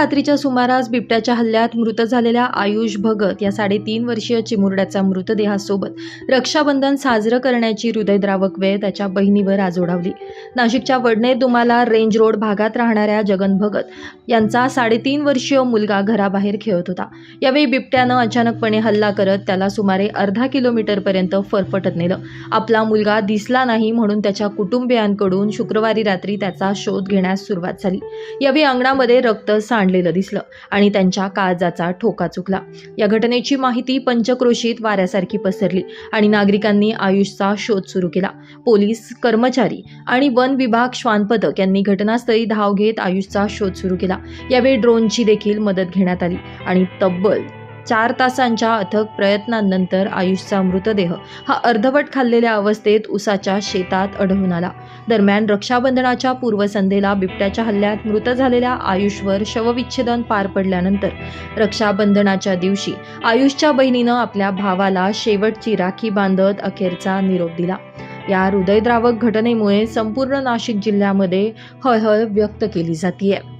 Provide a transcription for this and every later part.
रात्रीच्या सुमारास बिबट्याच्या हल्ल्यात मृत झालेल्या आयुष भगत या साडेतीन वर्षीय चिमुरड्याचा मृतदेहासोबत रक्षाबंधन साजरं करण्याची हृदयद्रावक वेळ त्याच्या बहिणीवर आज ओढावली नाशिकच्या वडणे दुमाला रेंज रोड भागात राहणाऱ्या जगन भगत यांचा साडेतीन वर्षीय मुलगा घराबाहेर खेळत होता. यावेळी बिबट्यानं अचानकपणे हल्ला करत त्याला सुमारे अर्धा किलोमीटरपर्यंत फरफटत नेलं. आपला मुलगा दिसला नाही म्हणून त्याच्या कुटुंबियांकडून शुक्रवारी रात्री त्याचा शोध घेण्यास सुरुवात झाली. यावेळी अंगणामध्ये रक्त सांड मांडलेलं दिसलं आणि त्यांच्या काळजाचा ठोका चुकला. या घटनेची माहिती पंचक्रोशीत वाऱ्यासारखी पसरली आणि नागरिकांनी आयुषचा शोध सुरू केला. पोलीस कर्मचारी आणि वन विभाग श्वान पथक यांनी घटनास्थळी धाव घेत आयुषचा शोध सुरू केला. यावेळी ड्रोनची देखील मदत घेण्यात आली आणि तब्बल चार तासांच्या अथक प्रयत्नांनंतर आयुषचा मृतदेह हा अर्धवट खाल्लेल्या अवस्थेत उसाच्या शेतात आढळून आला. दरम्यान रक्षाबंधनाच्या पूर्वसंध्येला बिबट्याच्या हल्ल्यात मृत झालेल्या आयुषवर शवविच्छेदन पार पडल्यानंतर रक्षाबंधनाच्या दिवशी आयुषच्या बहिणीनं आपल्या भावाला शेवटची राखी बांधत अखेरचा निरोप दिला. या हृदयद्रावक घटनेमुळे संपूर्ण नाशिक जिल्ह्यामध्ये हळहळ व्यक्त केली जातीये.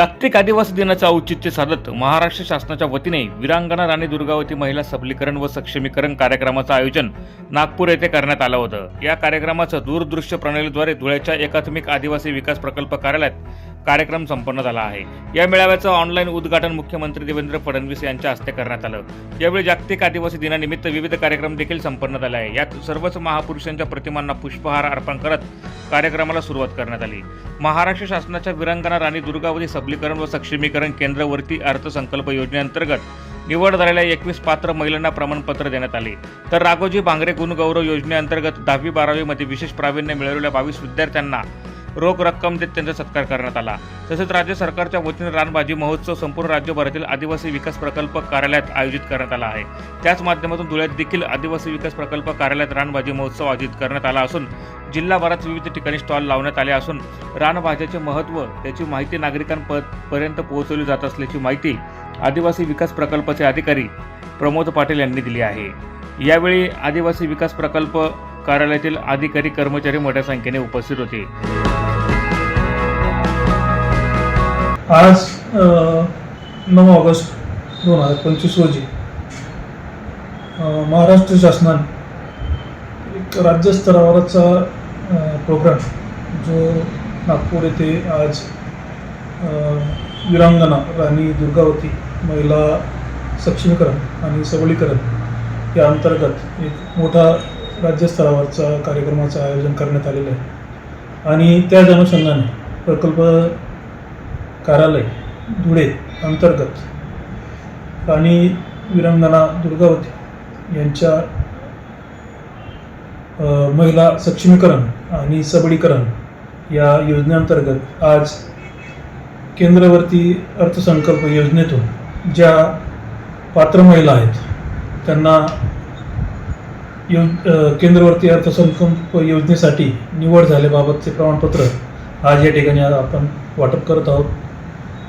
जागतिक आदिवासी दिनाचं औचित्य साधत महाराष्ट्र शासनाच्या वतीने वीरांगना राणी दुर्गावती महिला सबलीकरण व सक्षमीकरण कार्यक्रमाचं आयोजन नागपूर येथे करण्यात आलं होतं. या कार्यक्रमाचं दूरदृश्य प्रणालीद्वारे धुळ्याच्या एकात्मिक आदिवासी विकास प्रकल्प कार्यालयात कार्यक्रम संपन्न झाला आहे. या मेळाव्याचं ऑनलाईन उद्घाटन मुख्यमंत्री देवेंद्र फडणवीस यांच्या हस्ते करण्यात आलं. यावेळी जागतिक आदिवासी दिनानिमित्त विविध कार्यक्रम देखील संपन्न झाले आहे. यात सर्वच महापुरुषांच्या प्रतिमांना पुष्पहार अर्पण करत कार्यक्रमाला सुरुवात करण्यात आली. महाराष्ट्र शासनाच्या विरंगना राणी दुर्गावती सबलीकरण व सक्षमीकरण केंद्रवरती अर्थसंकल्प योजनेअंतर्गत निवड झालेल्या एकवीस पात्र महिलांना प्रमाणपत्र देण्यात आले. तर राघोजी भांगरे गुणगौरव योजनेअंतर्गत दहावी बारावीमध्ये विशेष प्रावीण्य मिळवलेल्या बावीस विद्यार्थ्यांना रोख रक्कम देत त्यांचा सत्कार करण्यात आला. तसेच राज्य सरकारच्या वतीने रानभाजी महोत्सव संपूर्ण राज्यभरातील आदिवासी विकास प्रकल्प कार्यालयात आयोजित करण्यात आला आहे. त्याच माध्यमातून धुळ्यात देखील आदिवासी विकास प्रकल्प कार्यालयात रानभाजी महोत्सव आयोजित करण्यात आला असून जिल्हाभरात विविध ठिकाणी स्टॉल लावण्यात आले असून रानभाज्याचे महत्त्व त्याची माहिती नागरिकांपर्यंत पोहोचवली जात असल्याची माहिती आदिवासी विकास प्रकल्पाचे अधिकारी प्रमोद पाटील यांनी दिली आहे. यावेळी आदिवासी विकास प्रकल्प कार्यालयातील अधिकारी कर्मचारी मोठ्या संख्येने उपस्थित होते. आज नऊ ऑगस्ट दोन हजार पंचवीस रोजी महाराष्ट्र शासनाने एक राज्यस्तरावरचा प्रोग्राम जो नागपूर येथे आज विरांगणा राणी दुर्गावती महिला सक्षमीकरण आणि सबलीकरण या अंतर्गत एक मोठा राज्यस्तरावरचा कार्यक्रमाचं आयोजन करण्यात आलेलं आहे. आणि त्याच अनुषंगाने प्रकल्प कार्यालय धुळे अंतर्गत राणी विरंगना दुर्गावती यांच्या महिला सक्षमीकरण आणि सबलीकरण या योजनेअंतर्गत आज केंद्रवर्ती अर्थसंकल्प योजनेतून ज्या पात्र महिला आहेत त्यांना यो केंद्रवर्ती अर्थसंकल्प योजनेसाठी निवड झाल्याबाबतचे प्रमाणपत्र आज या ठिकाणी आज आपण वाटप करत आहोत.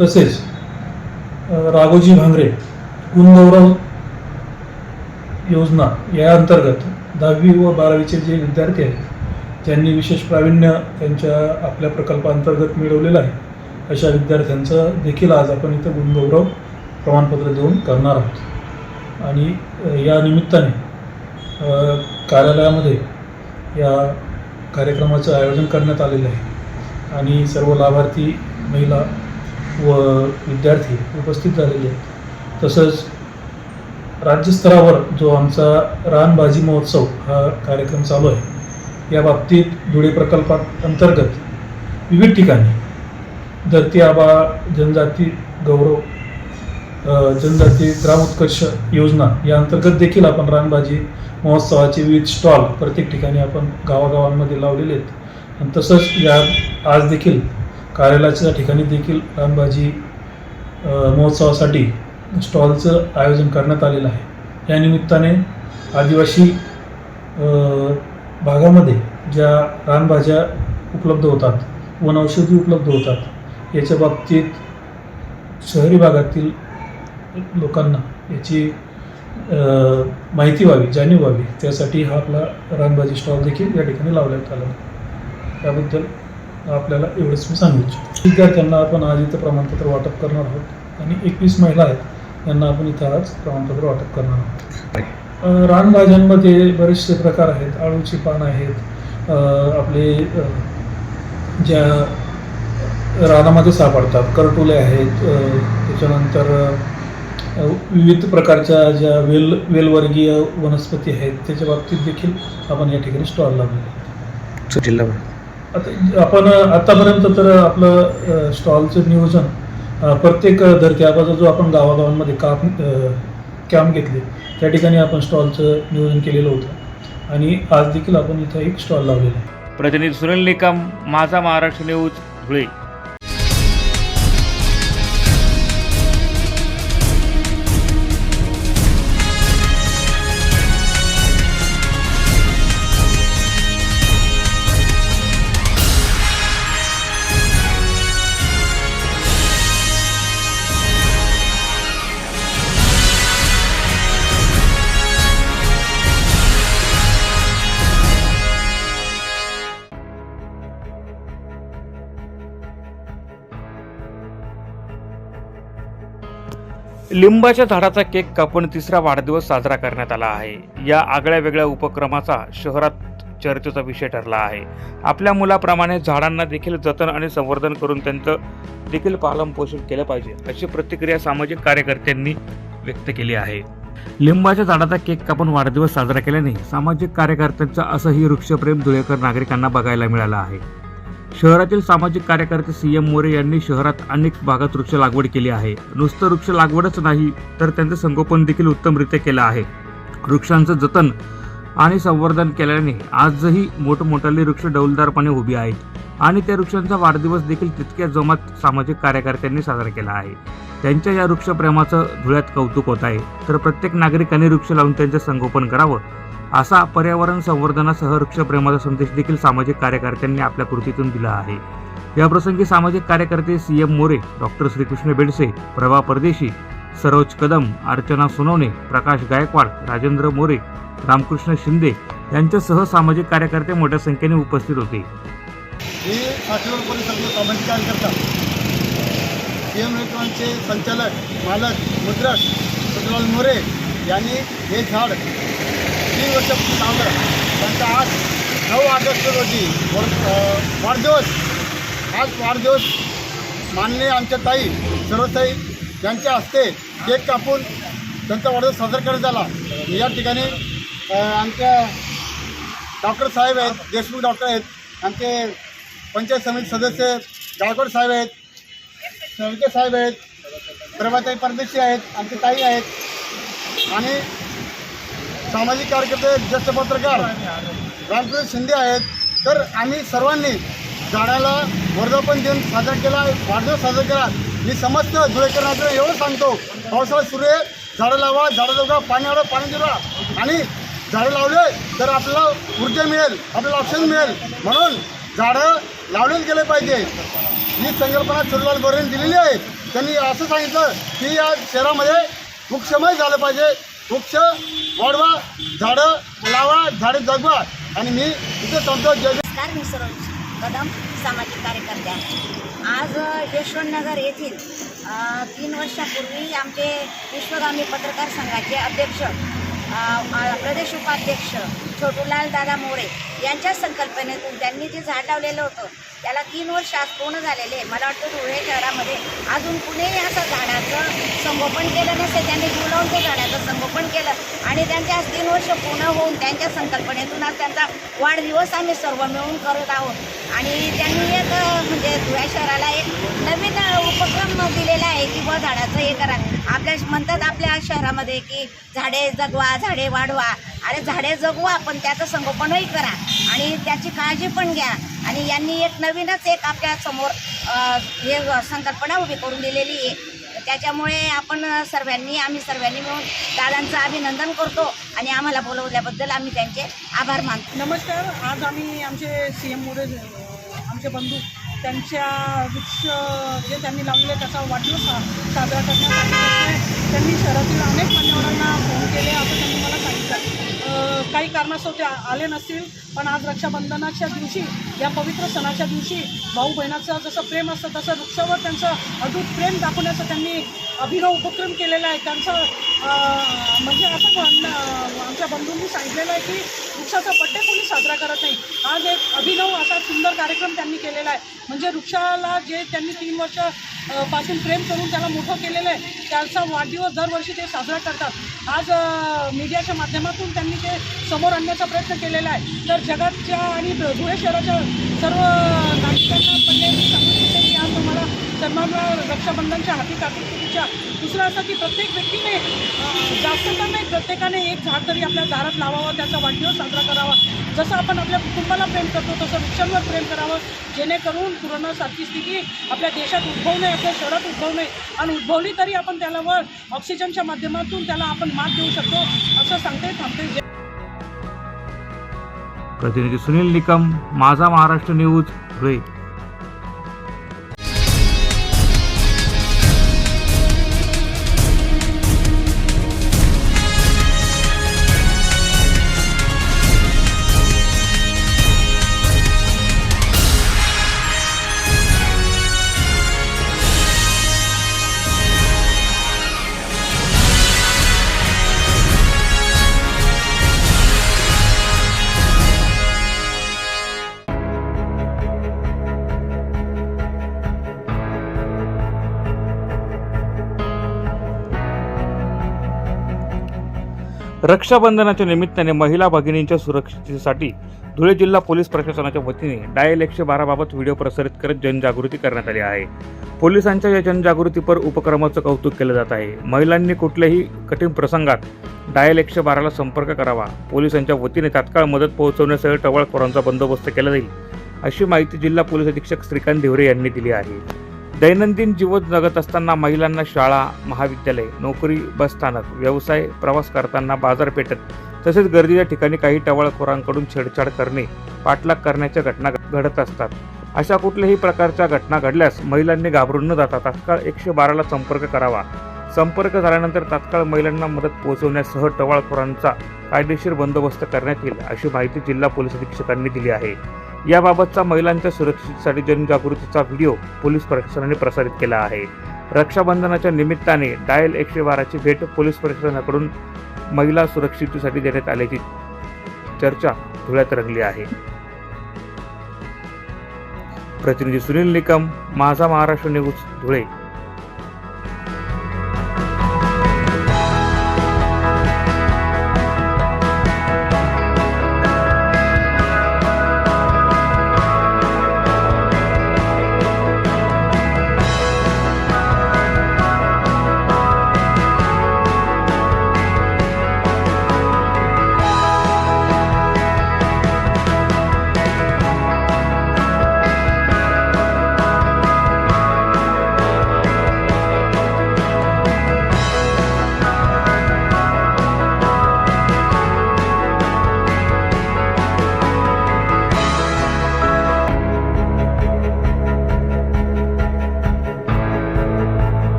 तसेच राघोजी भांगरे गुणगौरव योजना या अंतर्गत दहावी व बारावीचे जे विद्यार्थी आहेत ज्यांनी विशेष प्रावीण्य त्यांच्या आपल्या प्रकल्पांतर्गत मिळवलेलं आहे अशा विद्यार्थ्यांचं देखील आज आपण इथं गुणगौरव प्रमाणपत्र देऊन करणार आहोत. आणि या निमित्ताने कार्यालयामध्ये या कार्यक्रमाचं आयोजन करण्यात आलेलं आहे. आणि सर्व लाभार्थी महिला व विद्यार्थी उपस्थित झालेले आहेत. तसंच राज्यस्तरावर जो आमचा रानबाजी महोत्सव हा कार्यक्रम चालू आहे या बाबतीत धुळे प्रकल्पात अंतर्गत विविध ठिकाणी धरती आबा जनजाती गौरव जनजाती ग्राम उत्कर्ष योजना या अंतर्गत देखील आपण रानबाजी महोत्सवाचे विविध स्टॉल प्रत्येक ठिकाणी आपण गावागावांमध्ये लावलेले आहेत. आणि तसंच या आज देखील कार्यालयाच्या ठिकाणी देखील रामबाजी महोत्सवासाठी स्टॉलचं आयोजन करण्यात आलेलं आहे. या निमित्ताने आदिवासी भागामध्ये ज्या रानभाज्या उपलब्ध होतात वनौषधी उपलब्ध होतात याच्या बाबतीत शहरी भागातील लोकांना याची माहिती व्हावी जाणीव व्हावी. त्यासाठी हा आपला रानभाजी स्टॉल देखील या ठिकाणी लावण्यात आला. त्याबद्दल आपल्याला एवढंच मी सांगू इच्छितो. विद्यार्थ्यांना आपण आज इथं प्रमाणपत्र वाटप करणार आहोत आणि एकवीस महिला आहेत यांना आपण इथं आज प्रमाणपत्र वाटप करणार आहोत. रानभाज्यांमध्ये बरेचसे प्रकार आहेत. आळूची पानं आहेत. आपले ज्या रानामध्ये सापडतात करटुले आहेत. त्याच्यानंतर विविध प्रकारच्या ज्या वेल वेलवर्गीय वनस्पती आहेत त्याच्या बाबतीत देखील आपण या ठिकाणी स्टॉल लावलेले जिल्हा आता आपण आतापर्यंत तर आपलं स्टॉलचं नियोजन प्रत्येक धरती आबाचा जो आपण गावागावांमध्ये काम कॅम्प घेतले त्या ठिकाणी आपण स्टॉलचं नियोजन केलेलं होतं. आणि आज देखील आपण इथं एक स्टॉल लावलेला आहे. प्रतिनिधी सुनील निकम माझा महाराष्ट्र न्यूज धुळे. लिंबाच्या झाडाचा केक कापून तिसरा वाढदिवस साजरा करण्यात आला आहे. या आगळ्या वेगळ्या उपक्रमाचा शहरात चर्चेचा विषय ठरला आहे. आपल्या मुलाप्रमाणे झाडांना देखील जतन आणि संवर्धन करून त्यांचं देखील पालनपोषण केलं पाहिजे अशी प्रतिक्रिया सामाजिक कार्यकर्त्यांनी व्यक्त केली आहे. लिंबाच्या झाडाचा केक कापून वाढदिवस साजरा केल्याने सामाजिक कार्यकर्त्यांचं असंही वृक्षप्रेम धुळेकर नागरिकांना बघायला मिळालं आहे. शहरातील सामाजिक कार्यकर्ते सी एम मोरे यांनी शहरात अनेक भागात वृक्ष लागवड केली आहे. नुसतं वृक्ष लागवडच नाही तर त्यांचं संगोपन देखील उत्तमरित्या केलं आहे. वृक्षांचं जतन आणि संवर्धन केल्याने आजही मोठमोठाली वृक्ष डौलदारपणे उभी आहेत आणि त्या वृक्षांचा वाढदिवस देखील तितक्या जमात सामाजिक कार्यकर्त्यांनी साजरा केला आहे. त्यांच्या या वृक्षप्रेमाचं धुळ्यात कौतुक होत आहे. तर प्रत्येक नागरिकांनी वृक्ष लावून त्यांचं संगोपन करावं असा पर्यावरण संवर्धनासह वृक्षप्रेमाचा संदेश देखील सामाजिक कार्यकर्त्यांनी आपल्या कृतीतून दिला आहे. याप्रसंगी सामाजिक कार्यकर्ते C M More doctor Shrikrishna Bedse Prabha Pardeshi Saroj Kadam Archana Sonawane प्रकाश गायकवाड राजेंद्र मोरे रामकृष्ण शिंदे यांच्यासह सामाजिक कार्यकर्ते मोठ्या संख्येने उपस्थित होते. मी साठीवर सामाजिक कार्यकर्ता सी एम संचालक मालक मुद्रक मोरे यांनी हे झाड तीन वर्षापूर्वी लावलं त्यांचा आज नऊ ऑगस्ट रोजी वाढदिवस. आज वाढदिवस माननीय आमच्या ताई सर्वताई यांच्या हस्ते केक कापून त्यांचा वाढदिवस साजरा करण्यात आला. या ठिकाणी आमच्या डॉक्टर साहेब आहेत देशमुख डॉक्टर आहेत आमचे पंचायत समिती सदस्य गायकवाड साहेब आहेत सविके साहेब आहेत प्रभाताई परदेशी आहेत आमचे ताई आहेत आणि सामाजिक कार्यकर्ते ज्येष्ठ पत्रकार रामकृष्ण शिंदे आहेत. तर आम्ही सर्वांनी झाडाला वर्धापन दिन साजरा केला वाढदिवस साजरा केला. मी समस्त धुळेकरांचं एवढं सांगतो पावसाळा सुरू आहे झाडं लावा झाडं जगा पाणी आलं पाणी दिला. आणि झाडं लावले तर आपल्याला ऊर्जा मिळेल आपल्याला ऑप्शन मिळेल. म्हणून झाडं लावलेच गेले पाहिजे. ही संकल्पना चंद्रलाल गोरेंनी दिलेली आहे. त्यांनी असं सांगितलं की या शहरामध्ये वृक्षमय झालं पाहिजे. वृक्ष वाढवा झाडं लावा झाडं जगवा. आणि मी इथे सांगतो जय नमस्कार मी सरोज कदम सामाजिक कार्यकर्त्या. आज यशवंतनगर येथील तीन वर्षापूर्वी आमचे विश्वगामी पत्रकार संघाचे अध्यक्ष प्रदेश उपाध्यक्ष छोटूलाल दादा मोरे यांच्या संकल्पनेतून त्यांनी जे झाड लावलेलं होतं त्याला तीन वर्ष आज पूर्ण झालेले मला वाटतं धुळे शहरामध्ये अजून कुणीही असं झाडाचं संगोपन केलं नसेल त्यांनी जीव ते झाडाचं संगोपन केलं आणि त्यांचे आज तीन वर्ष पूर्ण होऊन त्यांच्या संकल्पनेतून आज त्यांचा वाढदिवस आम्ही सर्व मिळून करत आहोत. आणि त्यांनी एक म्हणजे धुळे शहराला एक नवीन उपक्रम दिलेला आहे की व झाडाचं हे करा. आपल्या म्हणतात आपल्या शहरामध्ये की झाडे जगवा झाडे वाढवा. अरे झाडे जगवा पण त्याचं संगोपनही करा. आणि त्याची काळजी पण घ्या. आणि यांनी एक नवीनच एक आपल्यासमोर हे संकल्पना उभी करून दिलेली आहे. त्याच्यामुळे आपण सर्वांनी आम्ही सर्वांनी मिळून दादांचं अभिनंदन करतो आणि आम्हाला बोलवल्याबद्दल आम्ही त्यांचे आभार मानतो. नमस्कार. आज आम्ही आमचे सी एम मोरे आमचे बंधू त्यांच्या वृक्ष जे त्यांनी लावलेले त्याचा वाढदिवस सा साजरा करण्यासाठी त्यांनी शहरातील अनेक मान्यवरांना फोन केले. असं त्यांनी मला सांगितलं काही कारणास्तव ते आले नसतील पण आज रक्षाबंधनाच्या दिवशी या पवित्र सणाच्या दिवशी भाऊ बहिणाचं जसं प्रेम असतं तसं वृक्षावर त्यांचं अदूत प्रेम दाखवण्याचं त्यांनी अभिनव उपक्रम केलेला आहे. त्यांचं म्हणजे असं म्हणणं आमच्या बंधूंनी सांगितलेलं आहे की वृक्षाचा बड्डे कोणी साजरा करत नाही. आज एक अभिनव असा सुंदर कार्यक्रम त्यांनी केलेला आहे. म्हणजे वृक्षाला जे त्यांनी तीन वर्षपासून प्रेम करून त्याला मोठं केलेलं आहे त्याचा वाढदिवस दरवर्षी ते साजरा करतात. आज मीडियाच्या माध्यमातून त्यांनी ते समोर आणण्याचा प्रयत्न केलेला आहे. तर जगातच्या आणि धुळे शहराच्या सर्व नागरिकांना पहिले मी सांगू इच्छिते की आज सन्मान रक्षाबंधनच्या हाती हार्दिक शुभेच्छा. दुसरं असं की प्रत्येक व्यक्तीने जास्त तर नाही प्रत्येकाने एक झाड तरी आपल्या दारात लावावं त्याचा वाढदिवस साजरा करावा. जसं आपण आपल्या कुटुंबाला प्रेम करतो तसं वृक्षांवर प्रेम करावं. जेणेकरून कोरोनासारखी स्थिती आपल्या देशात उद्भवू नये आपल्या शहरात उद्भवू नये. आणि उद्भवली तरी आपण त्याला वर ऑक्सिजनच्या माध्यमातून त्याला आपण मात देऊ शकतो असं सांगते थांबते. प्रतिनिधी सुनील निकम माझा महाराष्ट्र न्यूज धुळे. रक्षाबंधनाच्या निमित्ताने महिला भगिनींच्या सुरक्षेसाठी धुळे जिल्हा पोलीस प्रशासनाच्या वतीने डायल एकशे बाराबाबत व्हिडिओ प्रसारित करत जनजागृती करण्यात आली आहे. पोलिसांच्या या जनजागृतीपर उपक्रमाचं कौतुक केलं जात आहे. महिलांनी कुठल्याही कठीण प्रसंगात डायल एकशे बाराला संपर्क करावा. पोलिसांच्या वतीने तात्काळ मदत पोहोचवण्यासह टवाळखोरांचा बंदोबस्त केला जाईल अशी माहिती जिल्हा पोलीस अधीक्षक श्रीकांत धिवरे यांनी दिली आहे. दैनंदिन जीवन जगत असताना महिलांना शाळा महाविद्यालय नोकरी बसस्थानक व्यवसाय प्रवास करताना बाजारपेठेत तसेच गर्दीच्या ठिकाणी काही टवाळखोरांकडून छेडछाड करणे पाठलाग करण्याच्या घटना घडत असतात. अशा कुठल्याही प्रकारच्या घटना घडल्यास महिलांनी घाबरून न जाता तात्काळ एकशे बाराला संपर्क करावा. संपर्क झाल्यानंतर तात्काळ महिलांना मदत पोहोचवण्यासह टवाळखोरांचा कायदेशीर बंदोबस्त करण्यात येईल अशी माहिती जिल्हा पोलीस अधीक्षकांनी दिली आहे. याबाबतचा महिलांच्या सुरक्षेसाठी जनजागृतीचा व्हिडिओ पोलीस प्रशासनाने प्रसारित केला आहे. रक्षाबंधनाच्या निमित्ताने डायल एकशे बाराची भेट पोलीस प्रशासनाकडून महिला सुरक्षितेसाठी देण्यात आल्याची चर्चा धुळ्यात रंगली आहे. प्रतिनिधी सुनील निकम माझा महाराष्ट्र न्यूज धुळे.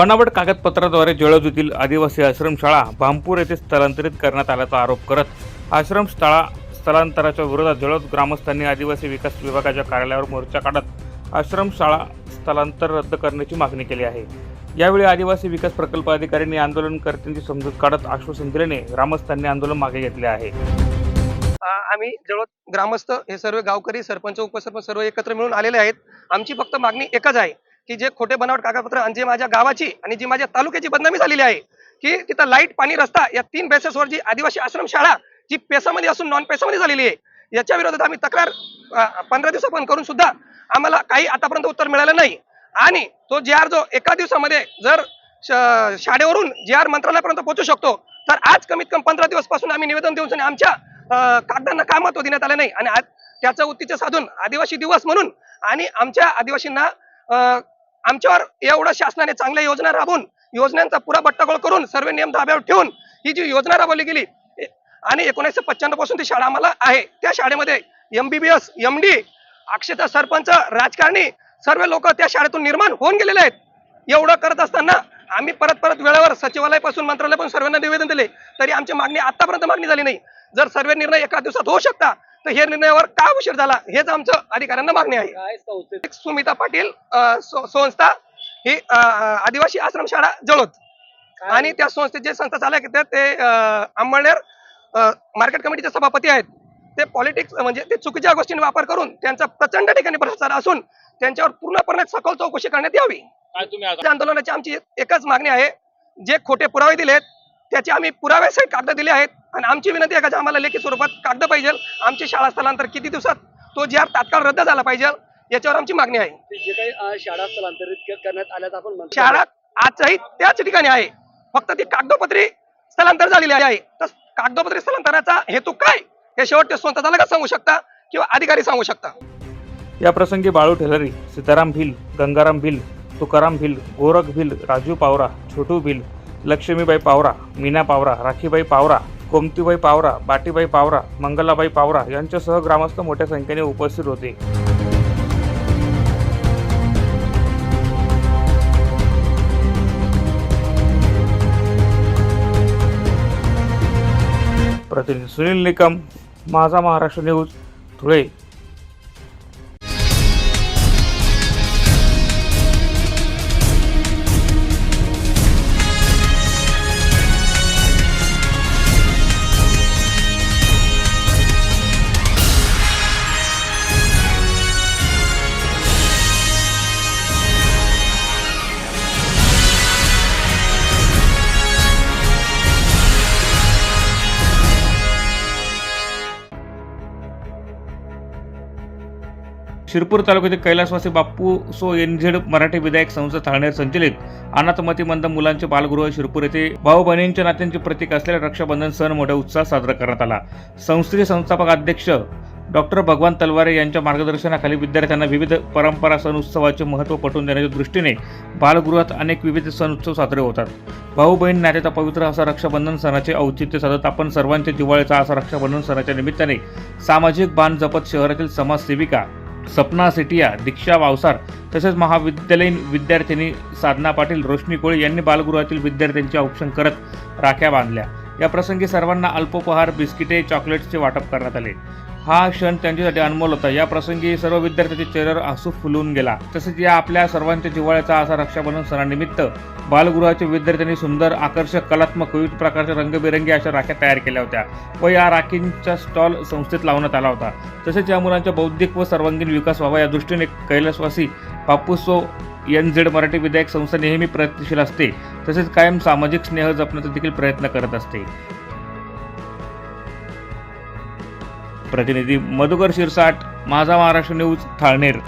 बनावट कागदपत्राद्वारे जळजूतील आदिवासी आश्रमशाळा भामपूर येथे स्थलांतरित करण्यात आल्याचा आरोप करत आश्रमस्थळा स्थलांतराच्या विरोधात जळद ग्रामस्थांनी आदिवासी विकास विभागाच्या कार्यालयावर मोर्चा काढत आश्रमशाळा स्थलांतर रद्द करण्याची मागणी केली आहे. यावेळी आदिवासी विकास प्रकल्प अधिकाऱ्यांनी आंदोलनकर्त्यांची समजूत काढत आश्वासन दिल्याने ग्रामस्थांनी आंदोलन मागे घेतले आहे. आम्ही जवळ ग्रामस्थ हे सर्व गावकरी सरपंच उपसरपंच सर्व एकत्र मिळून आलेले आहेत. आमची फक्त मागणी एकच आहे. की जे खोटे बनावट कागदपत्र आणि जे माझ्या गावाची आणि जी माझ्या तालुक्याची बदनामी झालेली आहे की तिथं लाइट पाणी रस्ता या तीन बेसेसवर जी आदिवासी आश्रमशाळा जी पेसामध्ये असून नॉन पेसामध्ये झालेली आहे याच्या विरोधात आम्ही तक्रार पंधरा दिवसापर्यंत करून सुद्धा आम्हाला काही आतापर्यंत उत्तर मिळालं नाही. आणि तो जे आर जो एका दिवसामध्ये जर शाळेवरून जे आर मंत्रालयापर्यंत पोहोचू शकतो तर आज कमीत कमी पंधरा दिवसपासून आम्ही निवेदन देऊन सनी आमच्या कागदांना काय महत्त्व देण्यात आलं नाही. आणि आज त्याचं उत्तीचं साधून आदिवासी दिवस म्हणून आणि आमच्या आदिवासींना आमच्यावर एवढं शासनाने चांगल्या योजना राबवून योजनांचा पुरा बट्टागोळ करून सर्व नियम धाब्यावर ठेवून ही जी योजना राबवली गेली आणि एकोणीसशे पंच्याण्णवपासून ती शाळा आम्हाला आहे. त्या शाळेमध्ये एमबीबीएस एम डी अक्षता सरपंच राजकारणी सर्व लोक त्या शाळेतून निर्माण होऊन गेलेले आहेत. एवढं करत असताना आम्ही परत परत वेळेवर सचिवालयापासून मंत्रालयापासून सर्वांना निवेदन दिले तरी आमची मागणी आतापर्यंत मागणी झाली नाही. जर सर्व निर्णय एका दिवसात होऊ शकता तर हे निर्णयावर का उशीर झाला? हेच आमचं अधिकाऱ्यांना मागणी आहे. सुमिता पाटील संस्था ही आदिवासी आश्रमशाळा जळोत आणि त्या संस्थेचे संस्था चालक आहेत ते अंमळनेर मार्केट कमिटीचे सभापती आहेत. ते पॉलिटिक्स म्हणजे ते चुकीच्या गोष्टींचा वापर करून त्यांचा प्रचंड ठिकाणी भ्रष्टाचार असून त्यांच्यावर पूर्णपणे सखोल चौकशी करण्यात यावी. आंदोलनाची आमची एकच मागणी आहे. जे खोटे पुरावे दिलेत त्याचे आम्ही पुराव्यासहित कागद दिले आहेत. आणि आमची विनंती आहे का आम्हाला लेखी स्वरूपात कागद पाहिजे आमची शाळा स्थलांतर किती दिवसात तो जी आर तात्काळ रद्द झाला पाहिजे याच्यावर आमची मागणी आहे. जे काही शाळा स्थलांतरित क- करण्यात आल्याचं आपण शाळा आजही त्याच ठिकाणी आहे. फक्त ती कागदोपत्री स्थलांतर झालेली आहे. तर कागदोपत्री स्थलांतराचा हेतू काय? हे शेवटचे स्वतः चालक सांगू शकता? किंवा अधिकारी सांगू शकता? या प्रसंगी बाळू ठेलरी सीताराम भिल गंगाराम भिल तुकाराम भिल गोरख भिल राजू पावरा छोटू भिल लक्ष्मीबाई पावरा मीना पावरा राखीबाई पावरा कोमतीबाई पावरा बाटीबाई पावरा मंगलाबाई पावरा यांच्यासह ग्रामस्थ मोठ्या संख्येने उपस्थित होते. प्रतिनिधी सुनील निकम माझा महाराष्ट्र न्यूज धुळे. शिरपूर तालुक्यातील कैलासवासी बाप्पू सो एनझेड मराठी विधायक संस्था थाळनेर संचलित अनाथमतीमंद मुलांचे बालगृह शिरपूर येथे भाऊ बहिणींच्या नात्यांचे प्रतीक असलेला रक्षाबंधन सण मोठ्या उत्साहात साजरा करण्यात आला. संस्थेचे संस्थापक अध्यक्ष डॉक्टर भगवान तलवारे यांच्या मार्गदर्शनाखाली विद्यार्थ्यांना विविध परंपरा सण उत्सवाचे महत्त्व पटवून देण्याच्या दृष्टीने बालगृहात अनेक विविध सण उत्सव साजरे होतात. भाऊ बहीण नात्याचा पवित्र असा रक्षाबंधन सणाचे औचित्य साधत आपण सर्वांच्या दिवाळीचा असा रक्षाबंधन सणाच्या निमित्ताने सामाजिक बांध जपत शहरातील समाजसेविका सपना सेटिया दीक्षा वावसार तसेच महाविद्यालयीन विद्यार्थिनी साधना पाटील रोशनी कोळी यांनी बालगृहातील विद्यार्थ्यांचे औक्षण करत राख्या बांधल्या. या प्रसंगी सर्वांना अल्पोपहार बिस्किटे चॉकलेट्सचे वाटप करण्यात आले. हा क्षण त्यांच्यासाठी अनमोल होता. या प्रसंगी सर्व विद्यार्थ्यांच्या चेहऱ्यावर आसू फुलून गेला. तसेच या आपल्या सर्वांच्या जिव्हाळ्याचा असा रक्षाबंधन सणानिमित्त बालगृहाच्या विद्यार्थ्यांनी सुंदर आकर्षक कलात्मक विविध प्रकारच्या रंगबिरंगी अशा राख्या तयार केल्या होत्या व या राखींचा स्टॉल संस्थेत लावण्यात आला होता. तसेच या मुलांच्या बौद्धिक व सर्वांगीण विकास व्हावा या दृष्टीने कैलासवासी बापूसो एन झेड मराठी विधायक संस्था नेहमी प्रयत्नशील असते. तसेच कायम सामाजिक स्नेह जपण्याचा देखील प्रयत्न करत असते. प्रतिनिधी मधुकर शिरसाट माझा महाराष्ट्र न्यूज थाळनेर.